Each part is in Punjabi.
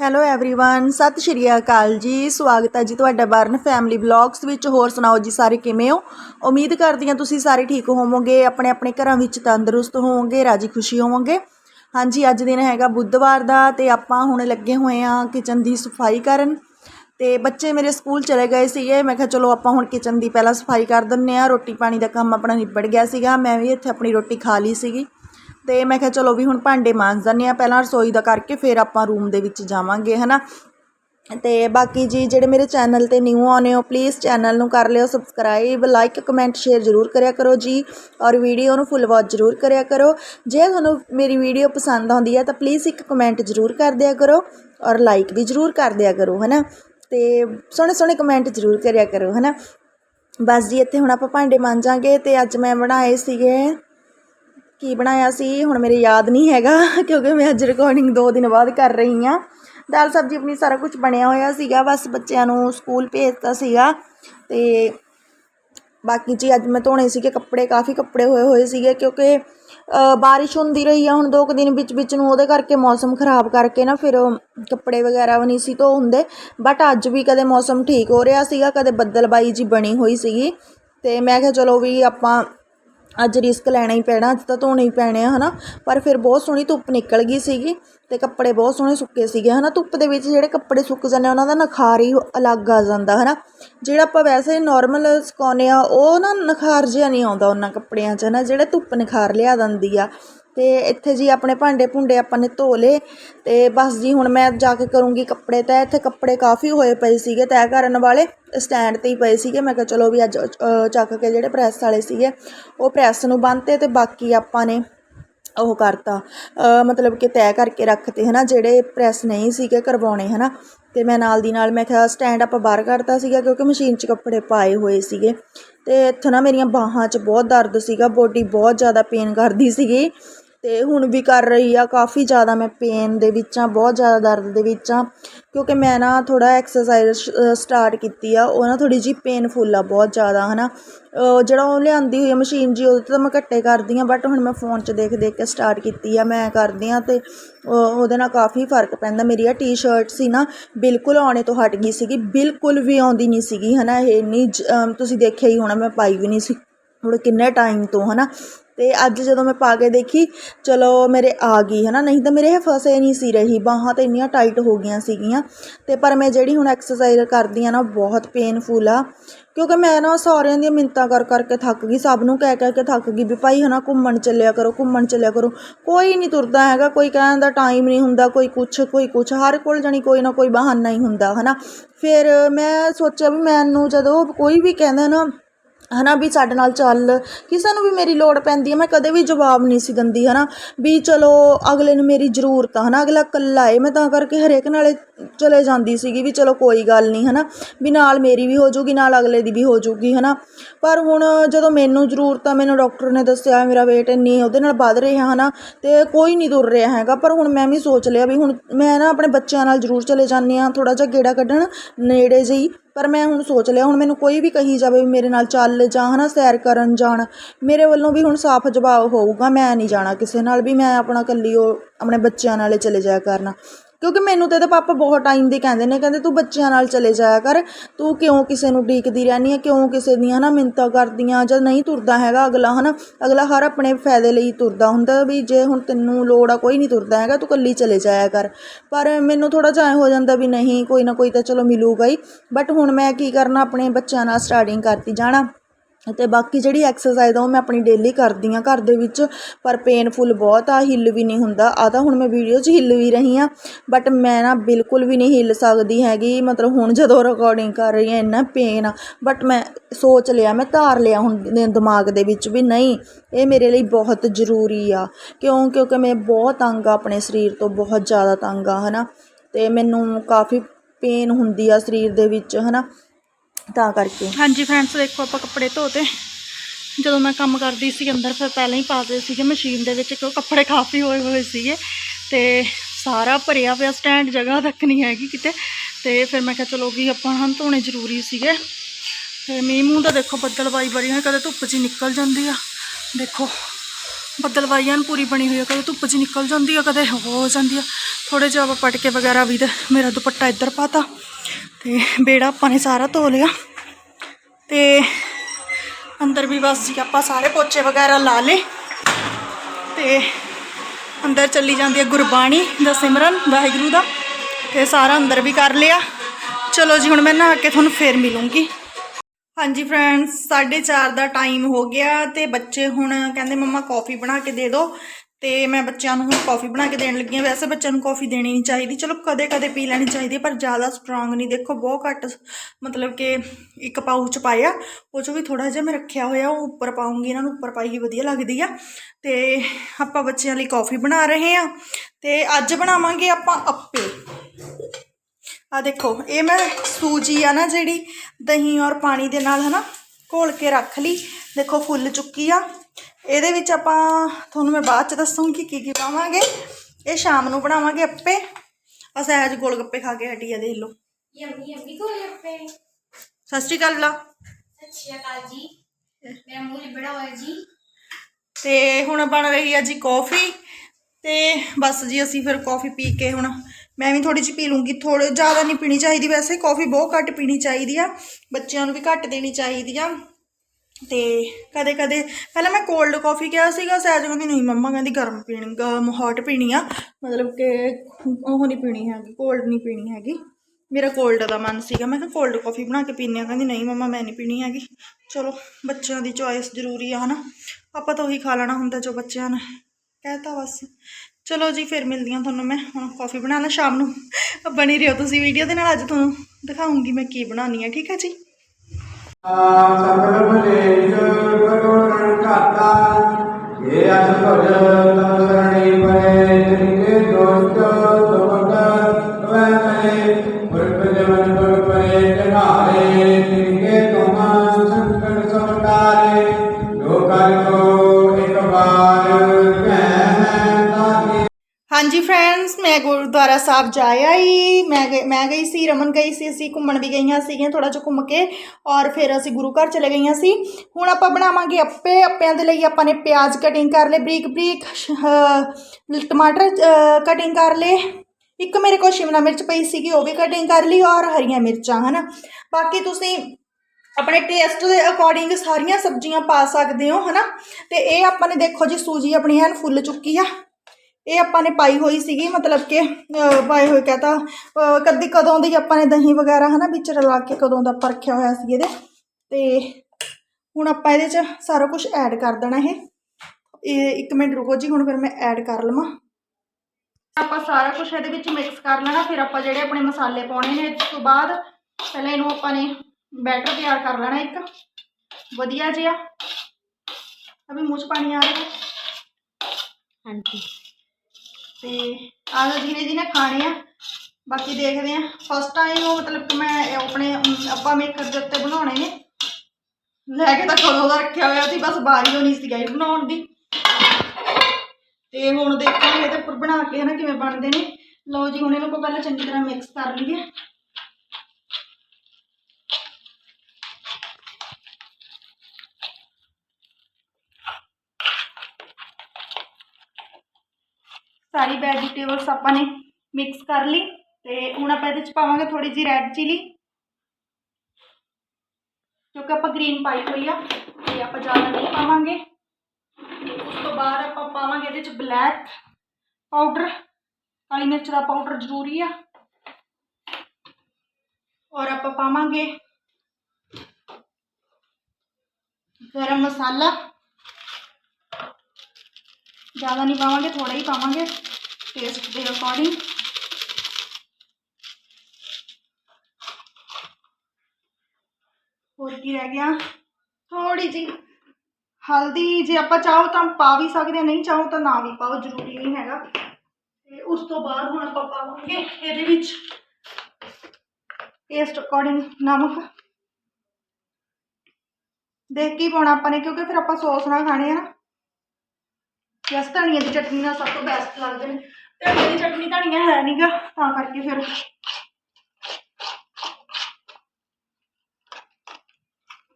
ਹੈਲੋ एवरीवन ਸਤਿ ਸ਼੍ਰੀ ਅਕਾਲ ਜੀ ਸਵਾਗਤ ਹੈ ਜੀ ਤੁਹਾਡਾ ਬਰਨ ਫੈਮਿਲੀ ਵਲੌਗਸ ਵਿੱਚ ਹੋਰ ਸੁਣਾਓ ਜੀ ਸਾਰੇ ਕਿਵੇਂ ਹੋ ਉਮੀਦ ਕਰਦੀ ਹਾਂ ਤੁਸੀਂ ਸਾਰੇ ਠੀਕ ਹੋਵੋਗੇ ਆਪਣੇ ਆਪਣੇ ਘਰਾਂ ਵਿੱਚ ਤੰਦਰੁਸਤ ਹੋਵੋਗੇ ਰਾਜੀ ਖੁਸ਼ੀ ਹੋਵੋਗੇ ਹਾਂਜੀ ਅੱਜ ਦਿਨ ਹੈਗਾ ਬੁੱਧਵਾਰ ਦਾ ਤੇ ਆਪਾਂ ਹੁਣ ਲੱਗੇ ਹੋਏ ਆ ਕਿਚਨ ਦੀ ਸਫਾਈ ਕਰਨ ਤੇ ਬੱਚੇ ਮੇਰੇ ਸਕੂਲ ਚਲੇ ਗਏ ਸੀਗੇ ਮੈਂ ਕਿਹਾ ਚਲੋ ਆਪਾਂ ਹੁਣ ਕਿਚਨ ਦੀ ਪਹਿਲਾਂ ਸਫਾਈ ਕਰ ਦਿੰਨੇ ਆ ਰੋਟੀ ਪਾਣੀ ਦਾ ਕੰਮ ਆਪਣਾ ਨਿਬੜ ਗਿਆ ਸੀਗਾ ਮੈਂ ਵੀ ਇੱਥੇ ਆਪਣੀ ਰੋਟੀ ਖਾ ਲਈ ਸੀਗੀ ਤੇ ਮੈਂ ਕਿਹਾ ਚਲੋ ਵੀ ਹੁਣ ਭਾਂਡੇ ਮਾਂਜ ਦਿੰਦੇ ਆ ਪਹਿਲਾਂ ਰਸੋਈ ਦਾ ਕਰਕੇ ਫਿਰ ਆਪਾਂ ਰੂਮ ਦੇ ਵਿੱਚ ਜਾਵਾਂਗੇ, ਹਨਾ? ਤੇ ਬਾਕੀ ਜੀ ਜਿਹੜੇ ਮੇਰੇ ਚੈਨਲ ਤੇ ਨਿਊ ਆਨੇ ਹੋ ਪਲੀਜ਼ ਚੈਨਲ ਨੂੰ ਕਰ ਲਿਓ ਸਬਸਕ੍ਰਾਈਬ ਲਾਈਕ ਕਮੈਂਟ ਸ਼ੇਅਰ ਜ਼ਰੂਰ ਕਰਿਆ ਕਰੋ ਜੀ। ਔਰ ਵੀਡੀਓ ਨੂੰ ਫੁੱਲ ਵਾਚ ਜ਼ਰੂਰ ਕਰਿਆ ਕਰੋ। ਜੇ ਤੁਹਾਨੂੰ ਮੇਰੀ ਵੀਡੀਓ ਪਸੰਦ ਆਉਂਦੀ ਹੈ ਤਾਂ ਪਲੀਜ਼ ਇੱਕ ਕਮੈਂਟ ਜ਼ਰੂਰ ਕਰ ਦਿਆ ਕਰੋ ਔਰ ਲਾਈਕ ਵੀ ਜ਼ਰੂਰ ਕਰ ਦਿਆ ਕਰੋ, ਹਨਾ? ਤੇ ਸੋਹਣੇ ਸੋਹਣੇ ਕਮੈਂਟ ਜ਼ਰੂਰ ਕਰਿਆ ਕਰੋ, ਹਨਾ? ਬਸ ਜੀ, ਇੱਥੇ ਹੁਣ ਆਪਾਂ ਭਾਂਡੇ ਮਾਂਜਾਂਗੇ ਤੇ ਅੱਜ ਮੈਂ ਬਣਾਏ ਸੀਗੇ ਕੀ ਬਣਾਇਆ ਸੀ? ਹੁਣ ਮੇਰੇ ਯਾਦ ਨਹੀਂ ਹੈਗਾ, ਕਿਉਂਕਿ ਮੈਂ ਅੱਜ ਰਿਕਾਰਡਿੰਗ 2 ਦਿਨ ਬਾਅਦ ਕਰ ਰਹੀ ਹਾਂ। ਦਾਲ ਸਬਜ਼ੀ ਆਪਣੀ ਸਾਰਾ ਕੁਝ ਬਣਿਆ ਹੋਇਆ ਸੀਗਾ, ਬਸ ਬੱਚਿਆਂ ਨੂੰ ਸਕੂਲ ਭੇਜਤਾ ਸੀਗਾ। ਤੇ ਬਾਕੀ ਜੀ ਅੱਜ ਮੈਂ ਧੋਣੇ ਸੀਗੇ ਕੱਪੜੇ, ਕਾਫੀ ਕੱਪੜੇ ਹੋਏ ਹੋਏ ਸੀਗੇ, ਕਿਉਂਕਿ ਬਾਰਿਸ਼ ਹੁੰਦੀ ਰਹੀ ਆ ਹੁਣ ਦੋ ਕੁ ਦਿਨ ਵਿੱਚ ਵਿੱਚ ਨੂੰ, ਉਹਦੇ ਕਰਕੇ ਮੌਸਮ ਖਰਾਬ ਕਰਕੇ ਨਾ ਫਿਰ ਕੱਪੜੇ ਵਗੈਰਾ ਵੀ ਨਹੀਂ ਸੀ ਧੋ ਹੁੰਦੇ। ਬਟ ਅੱਜ ਵੀ ਕਦੇ ਮੌਸਮ ਠੀਕ ਹੋ ਰਿਹਾ ਸੀਗਾ, ਕਦੇ ਬੱਦਲਬਾਈ ਜੀ ਬਣੀ ਹੋਈ ਸੀਗੀ। ਤੇ ਮੈਂ ਕਿਹਾ ਚਲੋ ਵੀ ਆਪਾਂ ਅੱਜ ਰਿਸਕ ਲੈਣਾ ਹੀ ਪੈਣਾ, ਅੱਜ ਤਾਂ ਧੋਣੇ ਹੀ ਪੈਣੇ ਆ, ਹਨਾ? ਪਰ ਫਿਰ ਬਹੁਤ ਸੋਹਣੀ ਧੁੱਪ ਨਿਕਲ ਗਈ ਸੀਗੀ ਤੇ ਕੱਪੜੇ ਬਹੁਤ ਸੋਹਣੇ ਸੁੱਕੇ ਸੀਗੇ, ਹਨਾ? ਧੁੱਪ ਦੇ ਵਿੱਚ ਜਿਹੜੇ ਕੱਪੜੇ ਸੁੱਕ ਜਾਂਦੇ ਉਹਨਾਂ ਦਾ ਨਖਾਰ ਹੀ ਅਲੱਗ ਆ ਜਾਂਦਾ, ਹਨਾ? ਜਿਹੜਾ ਆਪਾਂ ਵੈਸੇ ਨਾਰਮਲ ਸੁਕਾਉਂਦੇ ਆ, ਉਹ ਨਾ ਨਖਾਰ ਜਿਹਾ ਨਹੀਂ ਆਉਂਦਾ ਉਹਨਾਂ ਕੱਪੜਿਆਂ 'ਚ ਨਾ ਜਿਹੜੇ ਧੁੱਪ ਨਿਖਾਰ ਲਿਆ ਦਿੰਦੀ ਆ ਅਤੇ ਇੱਥੇ ਜੀ ਆਪਣੇ ਭਾਂਡੇ ਭੁੰਡੇ ਆਪਾਂ ਨੇ ਧੋ ਲਏ ਅਤੇ ਬਸ ਜੀ ਹੁਣ ਮੈਂ ਜਾ ਕੇ ਕਰੂੰਗੀ ਕੱਪੜੇ ਤੈਅ ਇੱਥੇ ਕੱਪੜੇ ਕਾਫੀ ਹੋਏ ਪਏ ਸੀਗੇ ਤੈਅ ਕਰਨ ਵਾਲੇ ਸਟੈਂਡ ਤੇ ਹੀ ਪਏ ਸੀਗੇ। ਮੈਂ ਕਿਹਾ ਚਲੋ ਵੀ ਅੱਜ ਚੱਕ ਕੇ ਜਿਹੜੇ ਪ੍ਰੈਸ ਵਾਲੇ ਸੀਗੇ, ਉਹ ਪ੍ਰੈਸ ਨੂੰ ਬੰਨਤੇ ਅਤੇ ਬਾਕੀ ਆਪਾਂ ਨੇ ਉਹ ਕਰਤਾ। ਮਤਲਬ ਕਿ ਤੈਅ ਕਰਕੇ ਰੱਖਤੇ ਨਾ ਜਿਹੜੇ ਪ੍ਰੈਸ ਨਹੀਂ ਸੀਗੇ ਕਰਵਾਉਣੇ ਹੈ ਨਾ ਤੇ ਮੈਂ ਨਾਲ ਦੀ ਨਾਲ ਮੈਂ ਕਿਹਾ ਸਟੈਂਡ ਆਪਾਂ ਬਾਹਰ ਕੱਢਤਾ ਸੀਗਾ ਕਿਉਂਕਿ ਮਸ਼ੀਨ 'ਚ ਕੱਪੜੇ ਪਾਏ ਹੋਏ ਸੀਗੇ। ਤੇ ਇੱਥੇ ਨਾ ਮੇਰੀਆਂ ਬਾਹਾਂ 'ਚ ਬਹੁਤ ਦਰਦ ਸੀਗਾ ਬੋਡੀ ਬਹੁਤ ਜ਼ਿਆਦਾ ਪੇਨ ਕਰਦੀ ਸੀਗੀ। ਅਤੇ ਹੁਣ ਵੀ ਕਰ ਰਹੀ ਆ, ਕਾਫੀ ਜ਼ਿਆਦਾ ਮੈਂ ਪੇਨ ਦੇ ਵਿੱਚ ਹਾਂ, ਬਹੁਤ ਜ਼ਿਆਦਾ ਦਰਦ ਦੇ ਵਿੱਚ ਹਾਂ, ਕਿਉਂਕਿ ਮੈਂ ਨਾ ਥੋੜ੍ਹਾ ਐਕਸਰਸਾਈਜ਼ ਸਟਾਰਟ ਕੀਤੀ ਆ, ਉਹ ਨਾ ਥੋੜ੍ਹੀ ਜਿਹੀ ਪੇਨਫੁੱਲ ਆ ਬਹੁਤ ਜ਼ਿਆਦਾ ਹੈ ਨਾ ਜਿਹੜਾ ਉਹ ਲਿਆਂਦੀ ਹੋਈ ਆ ਮਸ਼ੀਨ ਜੀ, ਉਹਦੇ ਤੇ ਤਾਂ ਮੈਂ ਘੱਟੇ ਕਰਦੀ ਹਾਂ ਬਟ ਹੁਣ ਮੈਂ ਫੋਨ 'ਚ ਦੇਖ ਦੇਖ ਕੇ ਸਟਾਰਟ ਕੀਤੀ ਆ, ਮੈਂ ਕਰਦੀ ਹਾਂ ਅਤੇ ਉਹਦੇ ਨਾਲ ਕਾਫੀ ਫ਼ਰਕ ਪੈਂਦਾ। ਮੇਰੀ ਆ ਟੀ-ਸ਼ਰਟ ਸੀ ਨਾ, ਬਿਲਕੁਲ ਆਉਣੇ ਤੋਂ ਹਟ ਗਈ ਸੀਗੀ, ਬਿਲਕੁਲ ਵੀ ਆਉਂਦੀ ਨਹੀਂ ਸੀਗੀ ਹੈ ਨਾ ਇਹ ਨਹੀਂ ਤੁਸੀਂ ਦੇਖਿਆ ਹੀ ਹੋਣਾ, ਮੈਂ ਪਾਈ ਵੀ ਨਹੀਂ ਸੀ, ਹੁਣ ਕਿੰਨੇ ਟਾਈਮ ਤੋਂ ਹੈ ਨਾ ਅਤੇ ਅੱਜ ਜਦੋਂ ਮੈਂ ਪਾ ਕੇ ਦੇਖੀ, ਚਲੋ ਮੇਰੇ ਆ ਗਈ ਹੈ ਨਾ ਨਹੀਂ ਤਾਂ ਮੇਰੇ ਇਹ ਫਸੇ ਨਹੀਂ ਸੀ ਰਹੀ, ਬਾਹਾਂ ਤਾਂ ਇੰਨੀਆਂ ਟਾਈਟ ਹੋ ਗਈਆਂ ਸੀਗੀਆਂ। ਅਤੇ ਪਰ ਮੈਂ ਜਿਹੜੀ ਹੁਣ ਐਕਸਰਸਾਈਜ਼ ਕਰਦੀ ਹਾਂ ਨਾ, ਬਹੁਤ ਪੇਨਫੁਲ ਆ। ਕਿਉਂਕਿ ਮੈਂ ਨਾ ਸਾਰਿਆਂ ਦੀਆਂ ਮਿੰਤਾਂ ਕਰ, ਕਰਕੇ ਥੱਕ ਗਈ, ਸਭ ਨੂੰ ਕਹਿ ਕਹਿ ਕੇ ਥੱਕ ਗਈ ਵੀ ਭਾਈ ਹੈ ਨਾ ਘੁੰਮਣ ਚੱਲਿਆ ਕਰੋ, ਘੁੰਮਣ ਚੱਲਿਆ ਕਰੋ। ਕੋਈ ਨਹੀਂ ਤੁਰਦਾ ਹੈਗਾ, ਕੋਈ ਕਹਿਣ ਦਾ ਟਾਈਮ ਨਹੀਂ ਹੁੰਦਾ, ਕੋਈ ਕੁਛ ਕੋਈ ਕੁਛ, ਹਰ ਕੋਲ ਜਾਣੀ ਕੋਈ ਨਾ ਕੋਈ ਬਹਾਨਾ ਹੀ ਹੁੰਦਾ ਹੈ ਨਾ ਫਿਰ ਮੈਂ ਸੋਚਿਆ ਵੀ ਮੈਨੂੰ ਜਦੋਂ ਕੋਈ ਵੀ ਕਹਿੰਦਾ ਨਾ ਹੈ ਨਾ ਵੀ ਸਾਡੇ ਨਾਲ ਚੱਲ ਕਿਸੇ ਨੂੰ ਵੀ ਮੇਰੀ ਲੋੜ ਪੈਂਦੀ ਹੈ। ਮੈਂ ਕਦੇ ਵੀ ਜਵਾਬ ਨਹੀਂ ਸੀ ਦਿੰਦੀ ਹੈ ਨਾ ਵੀ ਚਲੋ ਅਗਲੇ ਨੂੰ ਮੇਰੀ ਜ਼ਰੂਰਤ ਆ ਨਾ ਅਗਲਾ ਇਕੱਲਾ ਏ, ਮੈਂ ਤਾਂ ਕਰਕੇ ਹਰੇਕ ਨਾਲੇ ਚਲੇ ਜਾਂਦੀ ਸੀਗੀ ਵੀ ਚਲੋ ਕੋਈ ਗੱਲ ਨਹੀਂ ਹੈ ਨਾ ਵੀ ਨਾਲ ਮੇਰੀ ਵੀ ਹੋ ਜੂਗੀ, ਨਾਲ ਅਗਲੇ ਦੀ ਵੀ ਹੋ ਜੂਗੀ ਨਾ ਪਰ ਹੁਣ ਜਦੋਂ ਮੈਨੂੰ ਜ਼ਰੂਰਤ ਆ, ਮੈਨੂੰ ਡਾਕਟਰ ਨੇ ਦੱਸਿਆ ਮੇਰਾ weight ਇੰਨੀ ਉਹਦੇ ਨਾਲ ਵੱਧ ਰਿਹਾ ਹੈ ਨਾ ਅਤੇ ਕੋਈ ਨਹੀਂ ਤੁਰ ਰਿਹਾ ਹੈਗਾ, ਪਰ ਹੁਣ ਮੈਂ ਵੀ ਸੋਚ ਲਿਆ ਵੀ ਹੁਣ ਮੈਂ ਨਾ ਆਪਣੇ ਬੱਚਿਆਂ ਨਾਲ ਜ਼ਰੂਰ ਚਲੇ ਜਾਂਦੀ ਹਾਂ, ਥੋੜ੍ਹਾ ਜਿਹਾ ਗੇੜਾ ਕੱਢਣ ਨੇੜੇ ਜਿਹੀ, ਪਰ ਮੈਂ ਹੁਣ ਸੋਚ ਲਿਆ, ਹੁਣ ਮੈਨੂੰ ਕੋਈ ਵੀ ਕਹੀ ਜਾਵੇ ਵੀ ਮੇਰੇ ਨਾਲ ਚੱਲ ਜਾਂ ਹੈ ਨਾ ਸੈਰ ਕਰਨ ਜਾਣ, ਮੇਰੇ ਵੱਲੋਂ ਵੀ ਹੁਣ ਸਾਫ਼ ਜਵਾਬ ਹੋਊਗਾ, ਮੈਂ ਨਹੀਂ ਜਾਣਾ ਕਿਸੇ ਨਾਲ ਵੀ, ਮੈਂ ਆਪਣਾ ਇਕੱਲੀ ਉਹ, ਆਪਣੇ ਬੱਚਿਆਂ ਨਾਲੇ ਚਲੇ ਜਾਇਆ ਕਰਨਾ। ਕਿਉਂਕਿ ਮੈਨੂੰ ਤੇ ਇਹਦੇ ਪਾਪਾ ਬਹੁਤ ਟਾਈਮ ਦੇ ਕਹਿੰਦੇ ਨੇ, ਕਹਿੰਦੇ ਤੂੰ ਬੱਚਿਆਂ ਨਾਲ ਚਲੇ ਜਾਇਆ ਕਰ, ਤੂੰ ਕਿਉਂ ਕਿਸੇ ਨੂੰ ਡੀਕਦੀ ਰਹਿੰਦੀ ਆ ਕਿਉਂ ਕਿਸੇ ਦੀਆਂ ਨਾ ਮਿੰਤਾਂ ਕਰਦੀਆਂ ਜਾਂ ਨਹੀਂ ਤੁਰਦਾ ਹੈਗਾ ਅਗਲਾ, ਹਨਾ? ਅਗਲਾ ਹਰ ਆਪਣੇ ਫਾਇਦੇ ਲਈ ਤੁਰਦਾ ਹੁੰਦਾ ਵੀ ਜੇ ਹੁਣ ਤੈਨੂੰ ਲੋੜ ਆ, ਕੋਈ ਨਹੀਂ ਤੁਰਦਾ ਹੈਗਾ, ਤੂੰ ਇਕੱਲੀ ਚਲੇ ਜਾਇਆ ਕਰ। ਪਰ ਮੈਨੂੰ ਥੋੜਾ ਜਿਹਾ ਹੋ ਜਾਂਦਾ ਵੀ ਨਹੀਂ, ਕੋਈ ਨਾ ਕੋਈ ਤਾਂ ਚਲੋ ਮਿਲੂਗਾ ਹੀ। ਬਟ ਹੁਣ ਮੈਂ ਕੀ ਕਰਨਾ, ਆਪਣੇ ਬੱਚਿਆਂ ਨਾਲ ਸਟਾਰਟਿੰਗ ਕਰਤੀ ਜਾਣਾ। ਅਤੇ ਬਾਕੀ ਜਿਹੜੀ ਐਕਸਰਸਾਈਜ਼ ਆ ਉਹ ਮੈਂ ਆਪਣੀ ਡੇਲੀ ਕਰਦੀ ਹਾਂ ਘਰ ਦੇ ਵਿੱਚ, ਪਰ ਪੇਨਫੁਲ ਬਹੁਤ ਆ, ਹਿੱਲ ਵੀ ਨਹੀਂ ਹੁੰਦਾ। ਆ ਤਾਂ ਹੁਣ ਮੈਂ ਵੀਡੀਓ 'ਚ ਹਿੱਲ ਵੀ ਰਹੀ ਹਾਂ ਬਟ ਮੈਂ ਨਾ ਬਿਲਕੁਲ ਵੀ ਨਹੀਂ ਹਿੱਲ ਸਕਦੀ ਹੈਗੀ। ਮਤਲਬ ਹੁਣ ਜਦੋਂ ਰਿਕਾਰਡਿੰਗ ਕਰ ਰਹੀ ਹਾਂ, ਇੰਨਾ ਪੇਨ ਆ ਬਟ ਮੈਂ ਸੋਚ ਲਿਆ, ਮੈਂ ਧਾਰ ਲਿਆ ਹੁਣ ਦਿਮਾਗ ਦੇ ਵਿੱਚ ਵੀ ਨਹੀਂ, ਇਹ ਮੇਰੇ ਲਈ ਬਹੁਤ ਜ਼ਰੂਰੀ ਆ। ਕਿਉਂ? ਕਿਉਂਕਿ ਮੈਂ ਬਹੁਤ ਤੰਗ ਆ ਆਪਣੇ ਸਰੀਰ ਤੋਂ, ਬਹੁਤ ਜ਼ਿਆਦਾ ਤੰਗ ਆ, ਹਨਾ? ਤੇ ਮੈਨੂੰ ਕਾਫੀ ਪੇਨ ਹੁੰਦੀ ਆ ਸਰੀਰ ਦੇ ਵਿੱਚ, ਹਨਾ? ਤਾਂ ਕਰਕੇ। ਹਾਂਜੀ ਫਰੈਂਡਸ ਦੇਖੋ ਆਪਾਂ ਕੱਪੜੇ ਧੋਤੇ। ਜਦੋਂ ਮੈਂ ਕੰਮ ਕਰਦੀ ਸੀ ਅੰਦਰ, ਫਿਰ ਪਹਿਲਾਂ ਹੀ ਪਾਦੇ ਸੀਗੇ ਮਸ਼ੀਨ ਦੇ ਵਿੱਚ ਕਿਉਂ ਕੱਪੜੇ ਕਾਫੀ ਹੋਏ ਹੋਏ ਸੀਗੇ। ਤੇ ਸਾਰਾ ਭਰਿਆ ਪਿਆ, ਸਟੈਂਡ ਜਗ੍ਹਾ ਤੱਕ ਨਹੀਂ ਹੈਗੀ ਕਿਤੇ। ਤੇ ਫਿਰ ਮੈਂ ਕਿਹਾ, ਚਲੋ ਵੀ ਆਪਾਂ ਹਨ ਧੋਣੇ ਜ਼ਰੂਰੀ ਸੀਗੇ। ਤੇ ਮੀਂਹ ਮੂੰਹ ਦਾ ਦੇਖੋ ਬੱਦਲਬਾਈ ਬੜੀ ਹੈ ਕਦੇ ਧੁੱਪ 'ਚ ਨਿਕਲ ਜਾਂਦੀ ਆ। ਦੇਖੋ ਬੱਦਲਵਾਈਆਂ ਪੂਰੀ ਬਣੀ ਹੋਈ ਆ, ਕਦੇ ਧੁੱਪ 'ਚ ਨਿਕਲ ਜਾਂਦੀ ਆ, ਕਦੇ ਉਹ ਹੋ ਜਾਂਦੀ ਆ। ਥੋੜੇ ਜਿਹਾ ਆਪਾਂ ਪਟਕੇ ਵਗੈਰਾ ਵੀ ਤੇ ਮੇਰਾ ਦੁਪੱਟਾ ਇੱਧਰ ਪਾਤਾ। ਤੇ ਬੇੜਾ ਆਪਾਂ ਨੇ ਸਾਰਾ ਧੋ ਲਿਆ ਤੇ ਅੰਦਰ ਵੀ ਬਸ ਜੀ ਆਪਾਂ ਸਾਰੇ ਪੋਚੇ ਵਗੈਰਾ ਲਾ ਲਏ ਤੇ ਅੰਦਰ ਚੱਲੀ ਜਾਂਦੀ ਹੈ ਗੁਰਬਾਣੀ ਦਾ ਸਿਮਰਨ ਵਾਹਿਗੁਰੂ ਦਾ ਤੇ ਸਾਰਾ ਅੰਦਰ ਵੀ ਕਰ ਲਿਆ। ਚਲੋ ਜੀ, ਹੁਣ ਮੈਂ ਨਹਾ ਕੇ ਤੁਹਾਨੂੰ ਫੇਰ ਮਿਲੂੰਗੀ। ਹਾਂਜੀ ਫਰੈਂਡਸ 4:30 ਦਾ ਟਾਈਮ ਹੋ ਗਿਆ ਤੇ ਬੱਚੇ ਹੁਣ ਕਹਿੰਦੇ ਮੰਮਾ ਕੌਫੀ ਬਣਾ ਕੇ ਦੇ ਦਿਓ। ਤੇ ਮੈਂ ਬੱਚਿਆਂ ਨੂੰ ਹੁਣ ਕੌਫੀ ਬਣਾ ਕੇ ਦੇਣ ਲੱਗੀ ਹਾਂ। ਵੈਸੇ ਬੱਚਿਆਂ ਨੂੰ ਕੌਫੀ ਦੇਣੀ ਨਹੀਂ ਚਾਹੀਦੀ। ਚਲੋ ਕਦੇ ਕਦੇ ਪੀ ਲੈਣੀ ਚਾਹੀਦੀ ਪਰ ਜ਼ਿਆਦਾ ਸਟਰੋਂਗ ਨਹੀਂ। ਦੇਖੋ, ਬਹੁਤ ਘੱਟ ਮਤਲਬ ਕਿ ਇੱਕ ਪਾਊਚ ਪਾਇਆ। ਉਹ ਚੋਂ ਵੀ ਥੋੜਾ ਜਿਹਾ ਮੈਂ ਰੱਖਿਆ ਹੋਇਆ। ਉਹ ਉੱਪਰ ਪਾਉਂਗੀ, ਇਹਨਾਂ ਨੂੰ ਉੱਪਰ ਪਾਈ ਹੀ ਵਧੀਆ ਲੱਗਦੀ ਆ। ਤੇ ਆਪਾਂ ਬੱਚਿਆਂ ਲਈ ਕੌਫੀ ਬਣਾ ਰਹੇ ਆ ਤੇ ਅੱਜ ਬਣਾਵਾਂਗੇ ਆਪਾਂ ਅੱਪੇ। ਆ ਦੇਖੋ, ਇਹ ਮੈਂ ਸੂਜੀ ਆ ਨਾ ਜਿਹੜੀ ਦਹੀਂ ਔਰ ਪਾਣੀ ਦੇ ਨਾਲ ਹਨਾ ਘੋਲ ਕੇ ਰੱਖ ਲਈ। ਦੇਖੋ, ਫੁੱਲ ਚੁੱਕੀ ਆ। ਇਹਦੇ ਵਿੱਚ ਆਪਾਂ ਤੁਹਾਨੂੰ ਮੈਂ ਬਾਅਦ ਚ ਦੱਸੂਗੀ ਕੀ ਕੀ ਪਾਵਾਂਗੇ। ਇਹ ਸ਼ਾਮ ਨੂੰ ਬਣਾਵਾਂਗੇ ਅੱਪੇ ਆ ਸਹਿਜ ਗੋਲ ਗੱਪੇ ਖਾ ਕੇ ਹਟੀ ਆ ਦੇਖ ਲਓ। ਯੰਮੀ ਸਤਿ ਸ਼੍ਰੀ ਅਕਾਲ ਲਾ ਸਤਿ ਸ਼੍ਰੀ ਅਕਾਲ ਜੀ। ਮੇਰਾ ਮੂੰਹ ਲਿਬੜਾ ਹੋਇਆ ਜੀ। ਤੇ ਹੁਣ ਬਣ ਰਹੀ ਆ ਜੀ ਕੌਫੀ। ਤੇ ਬਸ ਜੀ ਅਸੀਂ ਫਿਰ ਕੌਫੀ ਪੀ ਕੇ ਹੁਣ ਮੈਂ ਵੀ ਥੋੜੀ ਜਿਹੀ ਪੀ ਲੂੰਗੀ। ਥੋੜੇ ਜ਼ਿਆਦਾ ਨਹੀਂ ਪੀਣੀ ਚਾਹੀਦੀ ਵੈਸੇ। ਕੌਫੀ ਬਹੁਤ ਘੱਟ ਪੀਣੀ ਚਾਹੀਦੀ ਆ। ਬੱਚਿਆਂ ਨੂੰ ਵੀ ਘੱਟ ਦੇਣੀ ਚਾਹੀਦੀ ਆ। ਤੇ ਕਦੇ ਕਦੇ ਪਹਿਲਾਂ ਮੈਂ ਕੋਲਡ ਕਾਫੀ ਕਿਹਾ ਸੀਗਾ, ਸਹਿਜ ਕਹਿੰਦੀ, ਨਹੀਂ ਮੰਮਾ, ਕਹਿੰਦੀ ਗਰਮ ਪੀਣੀ, ਗਰਮ ਹੌਟ ਪੀਣੀ ਆ। ਮਤਲਬ ਕਿ ਉਹ ਨਹੀਂ ਪੀਣੀ ਹੈਗੀ ਕੋਲਡ ਨਹੀਂ ਪੀਣੀ ਹੈਗੀ। ਮੇਰਾ ਕੋਲਡ ਦਾ ਮਨ ਸੀਗਾ, ਮੈਂ ਕਿਹਾ ਕੋਲਡ ਕਾਫੀ ਬਣਾ ਕੇ ਪੀਨੇ ਆ। ਕਹਿੰਦੀ, ਨਹੀਂ ਮੰਮਾ, ਮੈਂ ਨਹੀਂ ਪੀਣੀ ਹੈਗੀ। ਚਲੋ, ਬੱਚਿਆਂ ਦੀ ਚੋਇਸ ਜ਼ਰੂਰੀ ਆ, ਹਨਾ? ਆਪਾਂ ਤਾਂ ਉਹੀ ਖਾ ਲੈਣਾ ਹੁੰਦਾ ਜੋ ਬੱਚਿਆਂ ਨੇ ਕਹਿਤਾ ਬਸ। ਚਲੋ ਜੀ, ਫਿਰ ਮਿਲਦੀ ਮਿਲਦੀਆਂ ਤੁਹਾਨੂੰ ਮੈਂ। ਹੁਣ ਕਾਫੀ ਬਣਾ ਲਾਂ ਸ਼ਾਮ ਨੂੰ। ਬਣੀ ਰਹੋ ਤੁਸੀਂ ਵੀਡੀਓ ਦੇ ਨਾਲ, ਅੱਜ ਤੁਹਾਨੂੰ ਦਿਖਾਉਂਗੀ ਮੈਂ ਕੀ ਬਣਾਉਣੀ ਆ, ਠੀਕ ਹੈ ਜੀ? ਸਕਲ ਭਲੇ ਕਰੋੜਨ ਘਾਤਾ ਇਹ ਅਸ ਭਜ ਤਨ ਸਰਣੀ ਪਏ ਮੈਂ ਗੁਰਦੁਆਰਾ ਸਾਹਿਬ ਜਾ ਆਈ, ਮੈਂ ਗਈ- ਮੈਂ ਗਈ ਸੀ, ਰਮਨ ਗਈ ਸੀ, ਅਸੀਂ ਘੁੰਮਣ ਵੀ ਗਈਆਂ ਸੀਗੀਆਂ ਥੋੜਾ ਜਿਹਾ ਘੁੰਮ ਕੇ ਔਰ ਫਿਰ ਅਸੀਂ ਗੁਰੂ ਘਰ ਚਲੇ ਗਈਆਂ ਸੀ। ਹੁਣ ਆਪਾਂ ਬਣਾਵਾਂਗੇ ਅੱਪੇ ਅੱਪਿਆਂ ਦੇ ਲਈ ਆਪਾਂ ਨੇ ਪਿਆਜ਼ ਕਟਿੰਗ ਕਰ ਲਏ, ਬਰੀਕ ਬਰੀਕ ਟਮਾਟਰ ਕਟਿੰਗ ਕਰ ਲਏ। ਇੱਕ ਮੇਰੇ ਕੋਲ ਸ਼ਿਮਲਾ ਮਿਰਚ ਪਈ ਸੀਗੀ, ਉਹ ਵੀ ਕਟਿੰਗ ਕਰ ਲਈ ਔਰ ਹਰੀਆਂ ਮਿਰਚਾਂ, ਹਨਾ। ਬਾਕੀ ਤੁਸੀਂ ਆਪਣੇ ਟੇਸਟ ਦੇ ਅਕੋਰਡਿੰਗ ਸਾਰੀਆਂ ਸਬਜ਼ੀਆਂ ਪਾ ਸਕਦੇ ਹੋ, ਹਨਾ। ਤੇ ਇਹ ਆਪਾਂ ਨੇ ਦੇਖੋ ਜੀ, ਸੂਜੀ ਆਪਣੀ ਐਨ ਫੁੱਲ ਚੁੱਕੀ ਆ। ਇਹ ਆਪਾਂ ਨੇ ਪਾਈ ਹੋਈ ਸੀਗੀ ਮਤਲਬ ਕਿ ਪਾਏ ਹੋਏ ਕਹਤਾ ਕਦੀ ਕਦੋਂ ਦੀ ਆਪਾਂ ਨੇ ਦਹੀਂ ਵਗੈਰਾ ਹਨਾ ਵਿੱਚ ਰਲਾ ਕੇ ਕਦੋਂ ਦਾ ਆਪਾਂ ਰੱਖਿਆ ਹੋਇਆ ਸੀ ਇਹਦੇ। ਤੇ ਹੁਣ ਆਪਾਂ ਇਹਦੇ 'ਚ ਸਾਰਾ ਕੁਝ ਐਡ ਕਰ ਦੇਣਾ ਇਹ। ਇਹ ਇੱਕ ਮਿੰਟ ਰੁਕੋ ਜੀ ਹੁਣ ਫਿਰ ਮੈਂ ਐਡ ਕਰ ਲਵਾਂ। ਆਪਾਂ ਸਾਰਾ ਕੁਝ ਇਹਦੇ ਵਿੱਚ ਮਿਕਸ ਕਰ ਲੈਣਾ ਫਿਰ ਆਪਾਂ ਜਿਹੜੇ ਆਪਣੇ ਮਸਾਲੇ ਪਾਉਣੇ ਨੇ ਇਸ ਤੋਂ ਬਾਅਦ ਪਹਿਲਾਂ ਇਹਨੂੰ ਆਪਾਂ ਨੇ ਬੈਟਰ ਤਿਆਰ ਕਰ ਲੈਣਾ ਇੱਕ। ਵਧੀਆ ਜਿਹਾ। ਅਭੀ ਮੂੰਹ 'ਚ ਪਾਣੀ ਆ ਰਿਹਾ। ਹਾਂਜੀ। ਤੇ ਆਹ ਧੀਰੇ ਧੀਰੇ ਖਾਣੇ ਆ। ਬਾਕੀ ਦੇਖਦੇ ਆ। ਫਸਟ ਟਾਈਮ ਉਹ ਮਤਲਬ ਕਿ ਮੈਂ ਆਪਣੇ ਆਪਾਂ ਮੇਕਰ ਦੇ ਉੱਤੇ ਬਣਾਉਣੇ ਨੇ। ਲੈ ਕੇ ਤਾਂ ਕਦੋਂ ਦਾ ਰੱਖਿਆ ਹੋਇਆ ਸੀ, ਬਸ ਬਾਰੀ ਹੋਣੀ ਸੀ ਗਈ ਬਣਾਉਣ ਦੀ। ਤੇ ਹੁਣ ਦੇਖਾਂਗੇ ਇਹਦੇ ਉੱਪਰ ਬਣਾ ਕੇ ਹਨਾ ਕਿਵੇਂ ਬਣਦੇ ਨੇ। ਲਓ ਜੀ, ਹੁਣ ਇਹਨੂੰ ਆਪਾਂ ਪਹਿਲਾਂ ਚੰਗੀ ਤਰ੍ਹਾਂ ਮਿਕਸ ਕਰ ਲਈਏ। ਸਾਰੀ ਵੈਜੀਟੇਬਲਸ ਆਪਾਂ ਨੇ ਮਿਕਸ ਕਰ ਲਈ ਤੇ ਹੁਣ ਆਪਾਂ ਇਹਦੇ ਚ ਪਾਵਾਂਗੇ ਥੋੜੀ ਜਿਹੀ ਰੈੱਡ ਚਿਲੀ ਕਿਉਂਕਿ ਆਪਾਂ ਗ੍ਰੀਨ ਪਾਈ ਹੋਈ ਆ, ਤੇ ਆਪਾਂ ਜ਼ਿਆਦਾ ਨਹੀਂ ਪਾਵਾਂਗੇ। ਤੇ ਉਸ ਤੋਂ ਬਾਅਦ ਆਪਾਂ ਪਾਵਾਂਗੇ ਇਹਦੇ ਚ ਬਲੈਕ ਪਾਊਡਰ ਕਾਲੀ ਮਿਰਚ ਦਾ ਪਾਊਡਰ ਜ਼ਰੂਰੀ ਆ। ਔਰ ਆਪਾਂ ਪਾਵਾਂਗੇ ਗਰਮ ਮਸਾਲਾ। ਜ਼ਿਆਦਾ ਨਹੀਂ ਪਾਵਾਂਗੇ ਥੋੜਾ ਹੀ ਪਾਵਾਂਗੇ। ਟੇਸਟ ਦੇ ਅਕੋਰਡਿੰਗ ਹੋਰ ਕੀ ਰਹਿ ਗਿਆ? ਥੋੜੀ ਜੀ ਹਲਦੀ ਜੇ ਆਪਾਂ ਚਾਹੋ ਤਾਂ ਪਾ ਵੀ ਸਕਦੇ ਹਾਂ, ਨਹੀਂ ਚਾਹੋ ਤਾਂ ਨਾ ਵੀ ਪਾਓ, ਜ਼ਰੂਰੀ ਨਹੀਂ ਹੈਗਾ। ਤੇ ਉਸ ਤੋਂ ਬਾਅਦ ਹੁਣ ਆਪਾਂ ਪਾਵਾਂਗੇ ਇਹਦੇ ਵਿੱਚ। ਟੇਸਟ ਅਕੋਰਡਿੰਗ ਨਮਕ। ਦੇਖ ਕੇ ਹੀ ਪਾਉਣਾ ਆਪਾਂ ਨੇ, ਕਿਉਂਕਿ ਫਿਰ ਆਪਾਂ ਸੌਸ ਨਾਲ ਖਾਣੇ ਆ ਨਾ। ਯਸ ਧਨੀਏ ਦੀ ਚਟਨੀ ਨਾਲ ਸਭ ਤੋਂ ਬੈਸਟ ਲੱਗਦੇ ਨੇ। ਧਨੀਏ ਦੀ ਚਟਨੀ ਧਨੀਆ ਹੈ ਨਹੀਂਗਾ ਤਾਂ ਕਰਕੇ ਫਿਰ।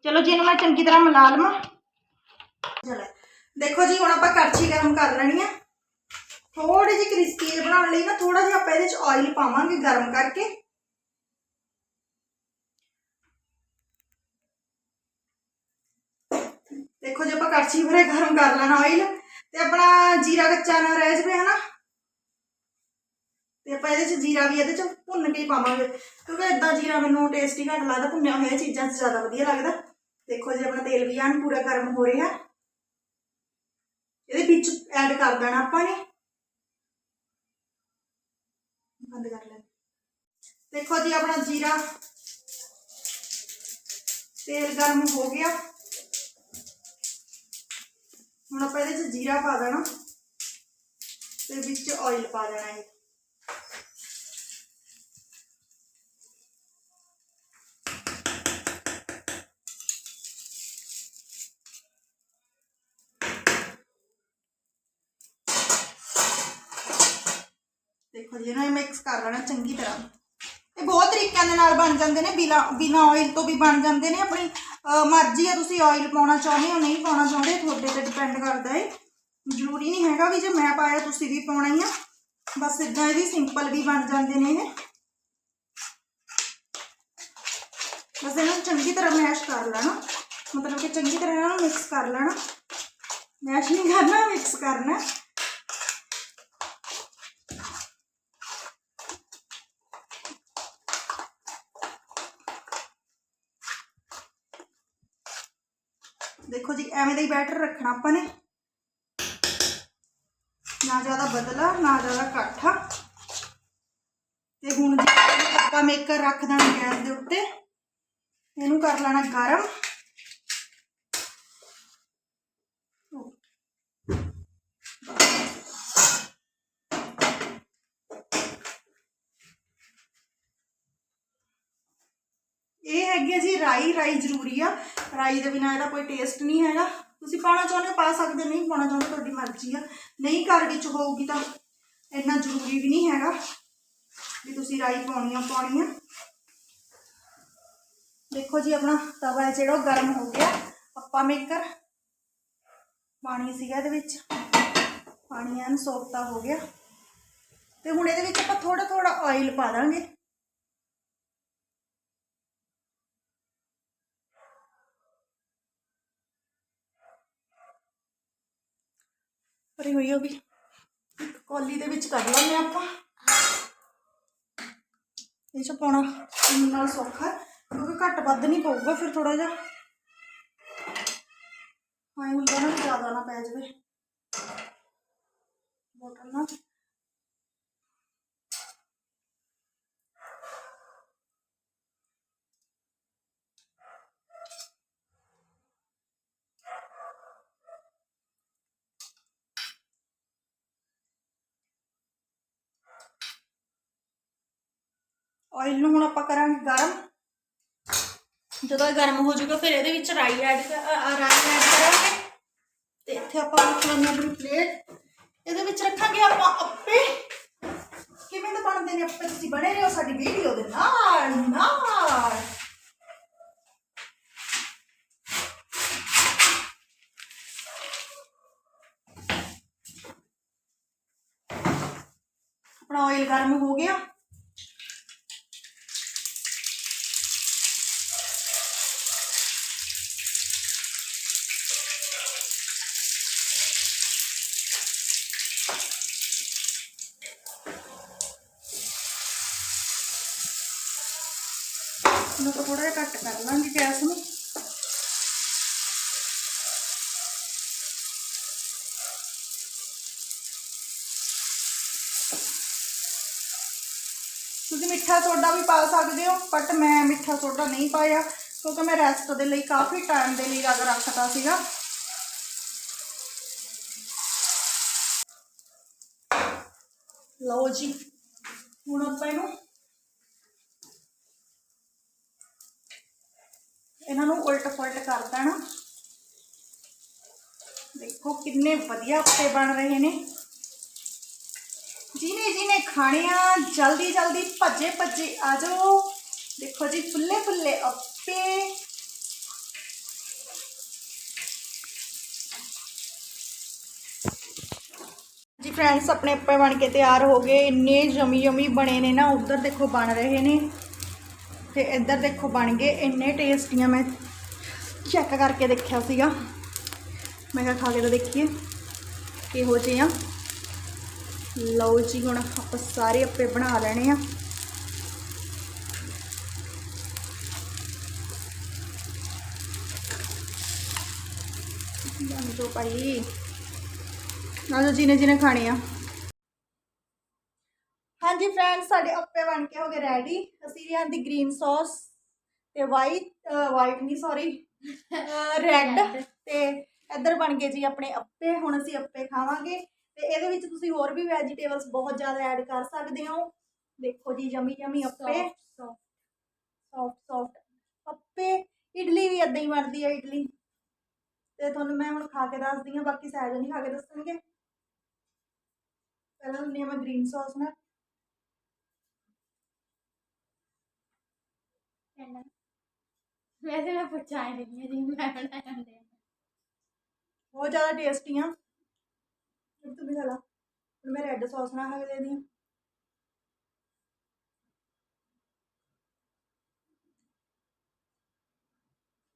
ਚਲੋ ਜੀ, ਇਹਨੂੰ ਮੈਂ ਚੰਗੀ ਤਰ੍ਹਾਂ ਮਿਲਾ ਲਵਾਂ। ਚਲੋ, ਦੇਖੋ ਜੀ, ਹੁਣ ਆਪਾਂ ਕੜਛੀ ਗਰਮ ਕਰ ਲੈਣੀ ਆ। ਥੋੜੀ ਜਿਹੀ ਕ੍ਰਿਸਪੀ ਜਿਹੀ ਬਣਾਉਣ ਲਈ ਨਾ ਥੋੜਾ ਜਿਹਾ ਆਪਾਂ ਇਹਦੇ ਵਿੱਚ ਆਇਲ ਪਾਵਾਂਗੇ ਗਰਮ ਕਰਕੇ। ਦੇਖੋ ਜੇ, ਆਪਾਂ ਕੜਛੀ ਭਰੇ ਗਰਮ ਕਰ ਲੈਣਾ ਆਇਲ ਤੇ ਆਪਣਾ ਜੀਰਾ ਕੱਚਾ ਨਾ ਰਹਿ ਜਵੇ, ਹਨਾ? ਤੇ ਆਪਾਂ ਇਹਦੇ ਚ ਜੀਰਾ ਵੀ ਇਹਦੇ ਚ ਭੁੰਨ ਕੇ ਹੀ ਪਾਵਾਂਗੇ। ਕਿਉਂਕਿ ਇਦਾਂ ਜੀਰਾ ਮੈਨੂੰ ਟੇਸਟੀ ਘੱਟ ਲੱਗਦਾ, ਭੁੰਨਿਆ ਹੋਇਆ ਚੀਜ਼ਾਂ 'ਚ ਜ਼ਿਆਦਾ ਵਧੀਆ ਲੱਗਦਾ। ਦੇਖੋ ਜੀ, ਆਪਣਾ ਤੇਲ ਵੀ ਐਨ ਪੂਰਾ ਗਰਮ ਹੋ ਰਿਹਾ। ਇਹਦੇ ਵਿੱਚ ਐਡ ਕਰ ਦੇਣਾ ਆਪਾਂ ਨੇ। ਬੰਦ ਕਰ ਲੈ ਦੇਖੋ ਜੀ, ਆਪਣਾ ਜੀਰਾ ਤੇਲ ਗਰਮ ਹੋ ਗਿਆ। ਹੁਣ ਆਪਾਂ ਇਹਦੇ ਚ ਜੀਰਾ ਪਾ ਦੇਣਾ। ਤੇ ਵਿੱਚ ਆਇਲ ਪਾ ਦੇਣਾ ਹੈ ਕਰ ਲੈਣਾ ਚੰਗੀ ਤਰ੍ਹਾਂ। ਇਹ ਬਹੁਤ ਤਰੀਕਿਆਂ ਦੇ ਨਾਲ ਬਣ ਜਾਂਦੇ ਨੇ, ਬਿਨਾ ਬਿਨਾ ਆਇਲ ਤੋਂ ਵੀ ਬਣ ਜਾਂਦੇ ਨੇ। ਆਪਣੀ ਮਰਜ਼ੀ ਆ ਤੁਸੀਂ ਆਇਲ ਪਾਉਣਾ ਚਾਹੁੰਦੇ ਹੋ, ਨਹੀਂ ਪਾਉਣਾ ਚਾਹੁੰਦੇ, ਤੁਹਾਡੇ ਤੇ ਡਿਪੈਂਡ ਕਰਦਾ ਹੈ ਜ਼ਰੂਰੀ ਨਹੀਂ ਹੈਗਾ ਵੀ ਜੇ ਮੈਂ ਪਾਇਆ, ਤੁਸੀਂ ਵੀ ਪਾਉਣਾ ਹੀ ਆ। ਬਸ ਇਦਾਂ ਇਹ ਵੀ ਸਿੰਪਲ ਵੀ ਬਣ ਜਾਂਦੇ ਨੇ ਇਹ। ਬਸ ਇਹਨਾਂ ਨੂੰ ਚੰਗੀ ਤਰ੍ਹਾਂ ਮੈਸ਼ ਕਰ ਲੈਣਾ। ਮਤਲਬ ਕਿ ਚੰਗੀ ਤਰ੍ਹਾਂ ਇਹਨਾਂ ਨੂੰ ਮਿਕਸ ਕਰ ਲੈਣਾ। ਮੈਸ਼ ਨਹੀਂ ਕਰਨਾ ਮਿਕਸ ਕਰਨਾ। ਦੇਖੋ ਜੀ, ਐਵੇਂ ਦਾ ਹੀ ਬੈਟਰ ਰੱਖਣਾ ਆਪਾਂ ਨੇ। ਨਾ ਜ਼ਿਆਦਾ ਬਦਲਾ, ਨਾ ਜ਼ਿਆਦਾ ਕਾਠਾ ਤੇ ਹੁਣ ਜੀ ਆਪਾਂ ਮੇਕਰ ਰੱਖ ਦੇਣਾ ਗੈਸ ਦੇ ਉੱਤੇ, ਇਹਨੂੰ ਕਰ ਲੈਣਾ ਗਰਮ ਇਹ ਹੈਗੀ ਆ ਜੀ, ਰਾਈ ਰਾਈ ਜ਼ਰੂਰੀ ਆ। ਰਾਈ ਦੇ ਬਿਨਾਂ ਇਹਦਾ ਕੋਈ ਟੇਸਟ ਨਹੀਂ ਹੈਗਾ। ਤੁਸੀਂ ਪਾਉਣਾ ਚਾਹੁੰਦੇ ਹੋ, ਪਾ ਸਕਦੇ ਨਹੀਂ ਪਾਉਣਾ ਚਾਹੁੰਦੇ ਤੁਹਾਡੀ ਮਰਜ਼ੀ ਆ। ਨਹੀਂ ਘਰ ਵਿੱਚ ਹੋਊਗੀ ਤਾਂ ਇੰਨਾ ਜ਼ਰੂਰੀ ਵੀ ਨਹੀਂ ਹੈਗਾ ਵੀ ਤੁਸੀਂ ਰਾਈ ਪਾਉਣੀ ਆ ਪਾਉਣੀ ਆ। ਦੇਖੋ ਜੀ, ਆਪਣਾ ਤਵਾ ਹੈ ਜਿਹੜਾ, ਉਹ ਗਰਮ ਹੋ ਗਿਆ। ਆਪਾਂ ਮੇਕਰ ਪਾਣੀ ਸੀਗਾ ਇਹਦੇ ਵਿੱਚ। ਪਾਣੀ ਐਨ ਸੋਫਤਾ ਹੋ ਗਿਆ। ਤੇ ਹੁਣ ਇਹਦੇ ਵਿੱਚ ਆਪਾਂ ਥੋੜਾ ਥੋੜਾ ਆਇਲ ਪਾ ਦਾਂਗੇ। ਭਰੀ ਹੋਈ ਉਹ ਵੀ ਇੱਕ ਕੌਲੀ ਦੇ ਵਿੱਚ ਕੱਢ ਲੈਂਦੇ ਹਾਂ ਆਪਾਂ। ਇਹ ਚ ਪਾਉਣਾ ਨਾਲ ਸੌਖਾ ਕਿਉਂਕਿ ਘੱਟ ਵੱਧ ਨਹੀਂ ਪਊਗਾ ਫਿਰ ਥੋੜਾ ਜਿਹਾ। ਹਾਂ ਹੁੰਦਾ ਨਾ ਜ਼ਿਆਦਾ ਨਾ ਪੈ ਜਾਵੇ। ਬੋਟਲ ਨਾਲ। ਆਇਲ ਨੂੰ ਹੁਣ ਆਪਾਂ ਕਰਾਂਗੇ ਗਰਮ। ਜਦੋਂ ਇਹ ਗਰਮ ਹੋ ਜਾਊਗਾ, ਫਿਰ ਇਹਦੇ ਵਿੱਚ ਰਾਈ ਐਡ ਰਾਈ ਐਡ ਕਰਾਂਗੇ। ਤੇ ਇੱਥੇ ਆਪਾਂ ਰੱਖ ਲੈਂਦੇ ਹਾਂ ਆਪਣੀ ਪਲੇਟ ਇਹਦੇ ਵਿੱਚ ਰੱਖਾਂਗੇ ਆਪਾਂ ਅੱਪੇ ਕਿਵੇਂ ਦੇ ਬਣਦੇ ਨੇ ਅੱਪੇ ਤੁਸੀਂ ਬਣੇ ਰਹੋ ਸਾਡੀ ਵੀਡੀਓ ਦੇ ਨਾਲ ਨਾਲ। ਆਪਣਾ ਆਇਲ ਗਰਮ ਹੋ ਗਿਆ। ਇਹਨੂੰ ਤਾਂ ਥੋੜਾ ਜਿਹਾ ਘੱਟ ਕਰ ਲਾਂਗੇ ਗੈਸ ਨੂੰ ਤੁਸੀਂ ਮਿੱਠਾ ਸੋਡਾ ਵੀ ਪਾ ਸਕਦੇ ਹੋ ਬਟ ਮੈਂ ਮਿੱਠਾ ਸੋਡਾ ਨਹੀਂ ਪਾਇਆ ਕਿਉਂਕਿ ਮੈਂ ਰੈਸਟ ਦੇ ਲਈ ਕਾਫੀ ਟਾਈਮ ਦੇ ਲਈ ਰੱਖ ਰੱਖਤਾ ਸੀਗਾ ਲਓ ਜੀ ਹੁਣ ਆਪਾਂ ਇਹਨੂੰ ਇਹਨਾਂ ਨੂੰ ਉਲਟ ਫੁਲਟ ਕਰ ਦੇਣਾ ਦੇਖੋ ਕਿੰਨੇ ਵਧੀਆ ਅੱਪੇ ਬਣ ਰਹੇ ਨੇ। ਜਿਹਨੇ ਜਿਹਨੇ ਖਾਣੇ ਆ ਜਲਦੀ ਜਲਦੀ ਭੱਜੇ ਭੱਜੇ ਆ ਜਾਓ। ਦੇਖੋ ਜੀ, ਫੁੱਲੇ ਫੁੱਲੇ ਅੱਪੇ। ਜੀ ਫਰੈਂਡਸ ਆਪਣੇ ਅੱਪੇ ਬਣ ਕੇ ਤਿਆਰ ਹੋ ਗਏ। ਇੰਨੇ ਯਮੀ ਯਮੀ ਬਣੇ ਨੇ ਨਾ, ਉਧਰ ਦੇਖੋ ਬਣ ਰਹੇ ਨੇ। ਤੇ ਇੱਧਰ ਦੇਖੋ ਬਣ ਗਏ ਇੰਨੇ ਟੇਸਟੀਆਂ ਮੈਂ ਚੈੱਕ ਕਰਕੇ ਦੇਖਿਆ ਸੀਗਾ। ਮੈਂ ਕਿਹਾ ਖਾ ਕੇ ਤਾਂ ਦੇਖੀਏ ਕਿਹੋ ਜਿਹੇ ਆ। ਲਓ ਜੀ, ਹੁਣ ਆਪਾਂ ਸਾਰੇ ਆਪੇ ਬਣਾ ਲੈਣੇ ਆ। ਬਣ ਭਾਈ ਨਾਲ ਜਿਹਨੇ ਜਿਹਨੇ ਖਾਣੇ ਆ। ਫਰੈਂਡਸ ਸਾਡੇ ਅੱਪੇ ਬਣ ਕੇ ਹੋ ਗਏ ਰੈਡੀ ਅਸੀਂ ਲਿਆਂਦੀ ਗ੍ਰੀਨ ਸੌਸ ਤੇ ਵਾਈਟ ਵਾਈਟ ਨਹੀਂ ਸੌਰੀ ਰੈੱਡ ਤੇ ਇੱਧਰ ਬਣ ਗਏ ਜੀ ਆਪਣੇ ਅੱਪੇ ਹੁਣ ਅਸੀਂ ਅੱਪੇ ਖਾਵਾਂਗੇ ਤੇ ਇਹਦੇ ਵਿੱਚ ਤੁਸੀਂ ਹੋਰ ਵੀ ਵੈਜੀਟੇਬਲਸ ਬਹੁਤ ਜ਼ਿਆਦਾ ਐਡ ਕਰ ਸਕਦੇ ਹੋ। ਦੇਖੋ ਜੀ yummy yummy appe soft soft appe idli ਵੀ ਇਦਾਂ ਹੀ ਬਣਦੀ ਹੈ ਇਡਲੀ। ਤੇ ਤੁਹਾਨੂੰ ਮੈਂ ਹੁਣ ਖਾ ਕੇ ਦੱਸਦੀ ਹਾਂ ਬਾਕੀ ਸਹਿਜ ਨਹੀਂ ਖਾ ਕੇ ਦੱਸਣਗੇ। ਪਹਿਲਾਂ ਹਾਂ ਮੈਂ ਗ੍ਰੀਨ ਸੌਸ ਨਾਲ। ਵੈਸੇ ਮੈਂ ਪੁੱਛਾਂ ਨਹੀਂ ਜੀ ਮੈਂ ਬਣਾਇਆ ਹੁੰਦੇ ਬਹੁਤ ਜ਼ਿਆਦਾ ਟੇਸਟੀ ਆ। ਹੁਣ ਤੂੰ ਵੀ ਖਾ ਲਾ। ਹੁਣ ਮੈਂ ਰੈੱਡ ਸੌਸ ਨਾਲ ਖਾ ਕੇ ਦੇਦੀ ਹਾਂ।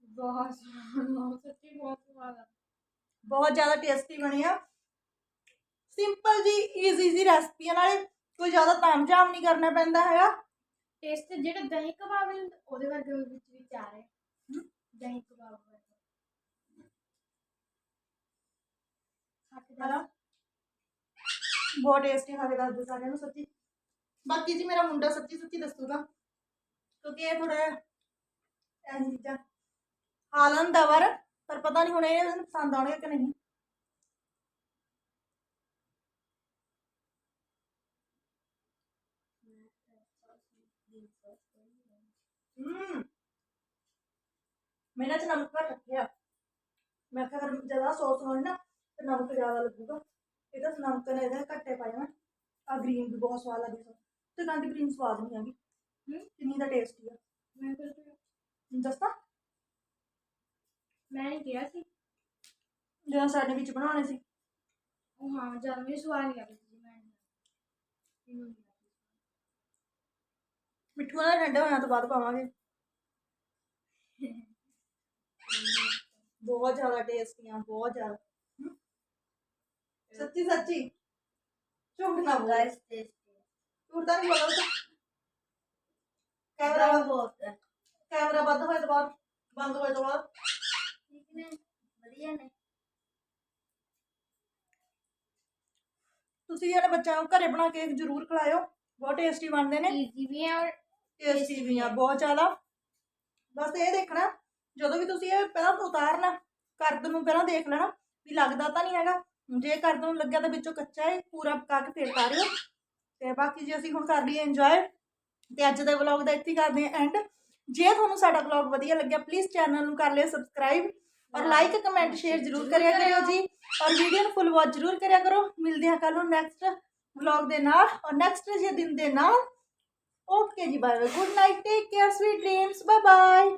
ਬਹੁਤ ਸਵਾਦ ਸੱਚੀ ਬਹੁਤ ਸਵਾਦ ਆ। ਬਹੁਤ ਜ਼ਿਆਦਾ ਟੇਸਟੀ ਬਣੀ ਆ। ਸਿੰਪਲ ਜੀ ਈਜ਼ੀ ਜੀ ਰੈਸਪੀ ਆ। ਨਾਲੇ ਕੋਈ ਜ਼ਿਆਦਾ ਤਾਮਝਾਮ ਨਹੀਂ ਕਰਨਾ ਪੈਂਦਾ ਹੈਗਾ। ਟੇਸਟ ਜਿਹੜਾ ਦਹੀਂ ਕਬਾਬ ਹੈ, ਉਹਦੇ ਵਰਗੇ ਵਿੱਚ ਵਿੱਚ ਆ ਰਿਹਾ ਦਹੀਂ ਕਬਾਬ ਵਰਗਾ। ਖੱਟ ਹਨਾ ਬਹੁਤ ਟੇਸਟੀ ਖਾ ਕੇ ਦੱਸਦੇ ਸਾਰਿਆਂ ਨੂੰ ਸੱਚੀ। ਬਾਕੀ ਜੀ ਮੇਰਾ ਮੁੰਡਾ ਸੱਚੀ ਸੱਚੀ ਦੱਸੂਗਾ, ਕਿਉਂਕਿ ਇਹ ਥੋੜਾ ਇਹ ਚੀਜ਼ਾਂ। ਖਾ ਲੈਂਦਾ ਵਰ ਪਰ ਪਤਾ ਨਹੀਂ ਹੁਣ ਇਹ ਇਹਨੂੰ ਪਸੰਦ ਆਉਣਗੇ ਕਿ ਨਹੀਂ। ਮੇਰਾ ਚ ਨਮਕ ਘੱਟ ਰੱਖਿਆ। ਮੈਂ ਕਿਹਾ ਅਗਰ ਜ਼ਿਆਦਾ ਸੌਸ ਹੋਣੀ ਨਾ ਤੇ ਨਮਕ ਜ਼ਿਆਦਾ ਲੱਗੂਗਾ। ਇਹ ਤਾਂ ਨਮਕ ਨੇ ਇਹਦੇ ਘੱਟੇ ਪਾਏ ਨਾ ਆ ਗ੍ਰੀਨ ਵੀ ਬਹੁਤ ਸਵਾਦ ਲੱਗਦੀ ਸੋ ਤੇ ਕਹਿੰਦੀ ਗ੍ਰੀਨ ਸਵਾਦ ਨਹੀਂ ਹੂੰ। ਕਿੰਨੀ ਦਾ ਟੇਸਟੀ ਆ। ਮੈਂ ਫਿਰ ਦੱਸਾਂ ਮੈਂ ਹੀ ਕਿਹਾ ਸੀ। ਜਦੋਂ ਸਾਡੇ ਵਿੱਚ ਬਣਾਉਣੇ ਸੀ। ਉਹ ਹਾਂ ਜਦ ਮੈਨੂੰ ਸਵਾਦ ਨਹੀਂ ਆਇਆ ਸੀ ਮੈਂ ਨਹੀਂ। ਮਿੱਠੂ ਵਾਲਾ ਠੰਡਾ ਹੋਣਾ ਤੋਂ ਬਾਅਦ ਪਾਵਾਂਗੇ। ਬਹੁਤ ਜ਼ਿਆਦਾ ਟੇਸਟੀਆਂ ਬਹੁਤ ਜ਼ਿਆਦਾ। ਹਮ। ਸੱਚੀ ਸੱਚੀ। ਝੂਠ ਨਾ ਬੋਲ। ਗਾਇਸ ਟੇਸਟੀ ਝੂਠ ਤਾਂ ਨਹੀਂ ਬੋਲਦਾ। ਕੈਮਰਾ ਬਹੁਤ ਹੈ। ਕੈਮਰਾ ਬੰਦ ਹੋਏ ਤੋਂ ਬਾਅਦ ਬੰਦ ਹੋਏ ਤੋਂ ਬਾਅਦ। ਠੀਕ ਨੇ ਵਧੀਆ ਨੇ। ਤੁਸੀਂ ਜਿਹੜੇ ਬੱਚਿਆਂ ਨੂੰ ਘਰੇ ਬਣਾ ਕੇ ਜ਼ਰੂਰ ਖਿਲਾਇਓ। ਬਹੁਤ ਟੇਸਟੀ ਬਣਦੇ ਨੇ। ਈਜ਼ੀ ਵੀ ਹੈ ਔਰ ਟੇਸਟੀ ਵੀ ਆ ਬਹੁਤ ਜ਼ਿਆਦਾ। ਬਸ ਇਹ ਦੇਖਣਾ ਜਦੋਂ ਵੀ ਤੁਸੀਂ ਇਹ ਪਹਿਲਾਂ ਉਤਾਰਨਾ ਕਰਦ ਨੂੰ ਪਹਿਲਾਂ ਦੇਖ ਲੈਣਾ ਵੀ ਲੱਗਦਾ ਤਾਂ ਨਹੀਂ ਹੈਗਾ। ਜੇ ਕਰਦ ਨੂੰ ਲੱਗਿਆ ਤਾਂ ਵਿੱਚੋਂ ਕੱਚਾ ਹੈ ਪੂਰਾ ਪਕਾ ਕੇ ਫੇਰ ਉਤਾਰਿਓ ਤੇ ਬਾਕੀ ਜੇ ਅਸੀਂ ਹੁਣ ਕਰ ਲਈਏ ਇੰਜੋਏ ਤੇ ਅੱਜ ਦੇ ਵਲੌਗ ਦਾ ਇੱਥੇ ਕਰਦੇ ਹਾਂ ਐਂਡ ਜੇ ਤੁਹਾਨੂੰ ਸਾਡਾ ਵਲੌਗ ਵਧੀਆ ਲੱਗਿਆ ਪਲੀਜ਼ ਚੈਨਲ ਨੂੰ ਕਰ ਲਿਓ ਸਬਸਕ੍ਰਾਈਬ ਔਰ ਲਾਈਕ ਕਮੈਂਟ ਸ਼ੇਅਰ ਜ਼ਰੂਰ ਕਰਿਆ ਕਰਿਓ ਜੀ। ਔਰ ਵੀਡੀਓ ਨੂੰ ਫੁੱਲ ਵਾਚ ਜ਼ਰੂਰ ਕਰਿਆ ਕਰੋ। ਮਿਲਦੇ ਹਾਂ ਕੱਲ ਨੂੰ ਨੈਕਸਟ ਵਲੌਗ ਦੇ ਨਾਲ। ਔਰ ਨੈਕਸਟ ਜੇ ਦਿਨ ਦੇ ਨਾਲ ਓਕੇ ਜੀ bye bye good night take care sweet dreams bye bye